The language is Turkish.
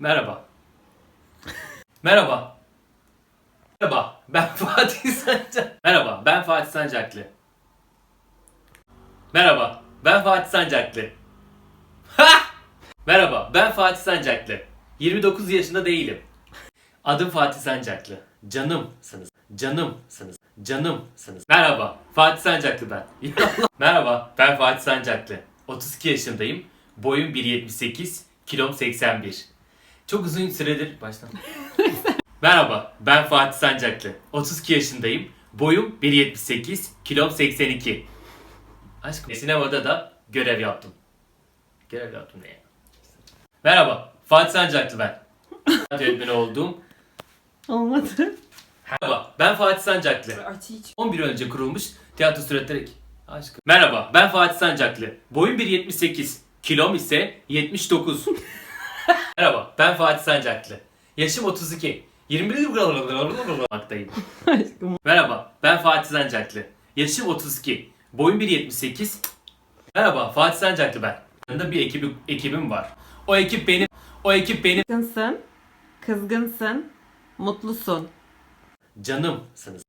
Merhaba. Merhaba. Merhaba. Ben Fatih Sancak. Merhaba. Ben Fatih Sancaklı. Merhaba. Ben Fatih Sancaklı. Ha! Merhaba. Ben Fatih Sancaklı. 29 yaşında değilim. Adım Fatih Sancaklı. Canımsınız. Canımsınız. Canımsınız. Merhaba. Fatih Sancaklı ben. Merhaba. Ben Fatih Sancaklı. 32 yaşındayım. Boyum 1.78. Kilom 81. Çok uzun süredir baştan. Merhaba. Ben Fatih Sancaklı. 32 yaşındayım. Boyum 1.78. Kilom 82. Aşkım sinemada da görev yaptım. Görev yaptım ne ya? Merhaba. Fatih Sancaklı ben. Öğretmeni oldum. Olmadı. Merhaba, ben Fatih Sancaklı. Artı hiç. 11 yıl önce kurulmuş tiyatro süretleri... Aşkım. Merhaba, ben Fatih Sancaklı. Boyum 1.78, kilom ise 79. Merhaba, ben Fatih Sancaklı. Yaşım 32. 21 maktayım. Aşkım. Merhaba, ben Fatih Sancaklı. Yaşım 32. Boyum 1.78. Merhaba, Fatih Sancaklı ben. Yanında bir ekibi, ekibim var. O ekip benim. O ekip benim. Kızgınsın. Kızgınsın. Mutlusun. Canımsınız.